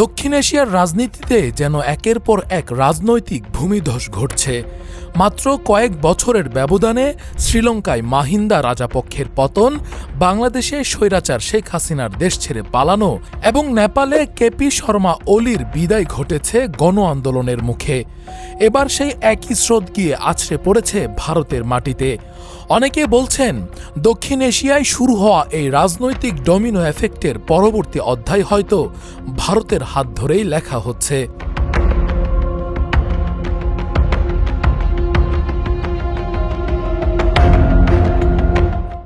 দক্ষিণ এশিয়ার রাজনীতিতে যেন একের পর এক রাজনৈতিক ভূমিধস ঘটছে। মাত্র কয়েক বছরের ব্যবধানে শ্রীলঙ্কায় মাহিন্দা রাজাপক্ষের পতন, বাংলাদেশে স্বৈরাচার শেখ হাসিনার দেশ ছেড়ে পালানো এবং নেপালে কেপি শর্মা ওলির বিদায় ঘটেছে গণ আন্দোলনের মুখে। এবার সেই একই স্রোত গিয়ে আছড়ে পড়েছে ভারতের মাটিতে। অনেকে বলছেন, দক্ষিণ এশিয়ায় শুরু হওয়া এই রাজনৈতিক ডমিনো এফেক্টের পরবর্তী অধ্যায় হয়তো ভারতের হাত ধরেই লেখা হচ্ছে।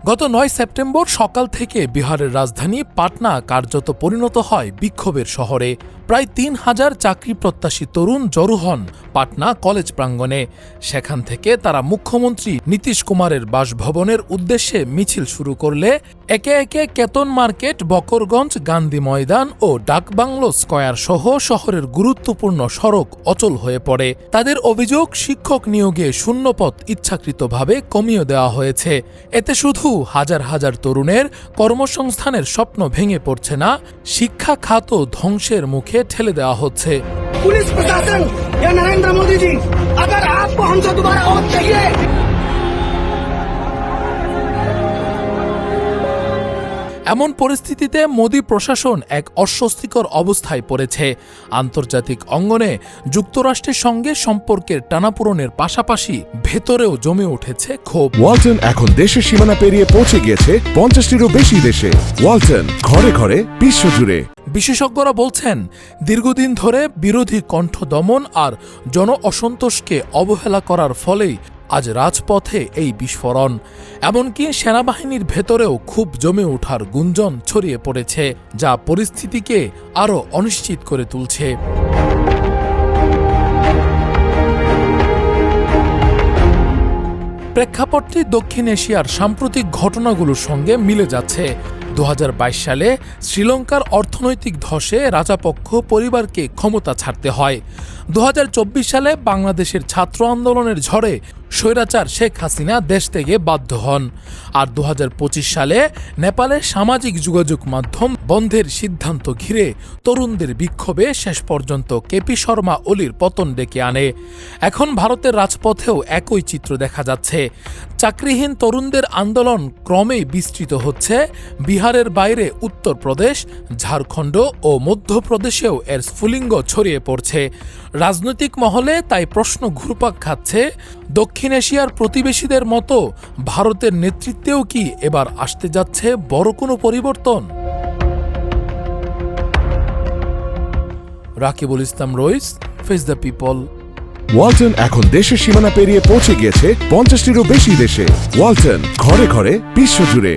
গত নয় সেপ্টেম্বর সকাল থেকে বিহারের রাজধানী পাটনা কার্যত পরিণত হয় বিক্ষোভের শহরে। প্রায় তিন হাজার চাকরি প্রত্যাশী তরুণ জড়ো হন পাটনা কলেজ প্রাঙ্গণে। সেখান থেকে তারা মুখ্যমন্ত্রী নীতিশ কুমারের বাসভবনের উদ্দেশ্যে মিছিল শুরু করলে একে একে কেতন মার্কেট, বকরগঞ্জ, গান্ধী ময়দান ও ডাকবাংলো স্কয়ার সহ শহরের গুরুত্বপূর্ণ সড়ক অচল হয়ে পড়ে। তাদের অভিযোগ, শিক্ষক নিয়োগে শূন্যপথ ইচ্ছাকৃতভাবে কমিয়ে দেওয়া হয়েছে। এতে শুধু হাজার হাজার তরুণের কর্মসংস্থানের স্বপ্ন ভেঙে পড়ছে না, শিক্ষা খাতও ধ্বংসের মুখে ঠেলে দেওয়া হচ্ছে। पुलिस प्रशासन या नरेंद्र मोदी जी अगर आपको हमसे दोबारा वोट चाहिए এমন পরিস্থিতিতে মোদী প্রশাসন এক অস্বস্তিকর অবস্থায় পড়েছে আন্তর্জাতিক অঙ্গনে যুক্তরাষ্ট্রের সঙ্গে সম্পর্কের টানাপূরণের পাশাপাশি ভেতরেও জমে উঠেছে ক্ষোভ ওয়ালটন এখন দেশের সীমানা পেরিয়ে পৌঁছে গিয়েছে পঞ্চাশটিরও বেশি দেশে ওয়ালটন ঘরে ঘরে বিশ্বজুড়ে বিশেষজ্ঞরা বলছেন, দীর্ঘদিন ধরে বিরোধী কণ্ঠ দমন আর জন অসন্তোষকে অবহেলা করার ফলেই আজ রাজপথে এই বিস্ফোরণ। এমনকি সেনাবাহিনীর ভেতরেও খুব জমে ওঠার গুঞ্জন ছড়িয়ে পড়েছে, যা পরিস্থিতিকে আরও অনিশ্চিত করে তুলছে। প্রেক্ষাপটটি দক্ষিণ এশিয়ার সাম্প্রতিক ঘটনাগুলোর সঙ্গে মিলে যাচ্ছে। দু হাজার বাইশ সালে শ্রীলঙ্কার অর্থনৈতিক ধসে রাজাপক্ষ পরিবারকে ক্ষমতা ছাড়তে হয়। দু হাজার চব্বিশ সালে বাংলাদেশের ছাত্র আন্দোলনের ঝড়ে স্বৈরাচার শেখ হাসিনা দেশ থেকে বাধ্য হন। আর দু হাজার পঁচিশ সালে নেপালের সামাজিক যোগাযোগ মাধ্যম বন্ধের সিদ্ধান্ত ঘিরে তরুণদের বিক্ষোভে শেষ পর্যন্ত কেপি শর্মা ওলির পতন ডেকে আনে। এখন ভারতের রাজপথেও একই চিত্র দেখা যাচ্ছে। চাকরিহীন তরুণদের আন্দোলন ক্রমেই বিস্তৃত হচ্ছে। বিহারের বাইরে উত্তরপ্রদেশ, ঝাড়খণ্ড ও মধ্যপ্রদেশেও এর স্ফুলিঙ্গ ছড়িয়ে পড়ছে। রাজনৈতিক মহলে তাই প্রশ্ন ঘুরপাক খাচ্ছে দক্ষিণ এশিয়ার প্রতিবেশীদের মতো ভারতের নেতৃত্বেও কি এবার আসতে যাচ্ছে বড় কোনো পরিবর্তন? Rakibul Islam Rais face the people Walton এখন দেশের সীমানা পেরিয়ে পৌঁছে গিয়েছে পঞ্চাশটিরও বেশি দেশে। ওয়ালটন ঘরে ঘরে বিশ্বজুড়ে।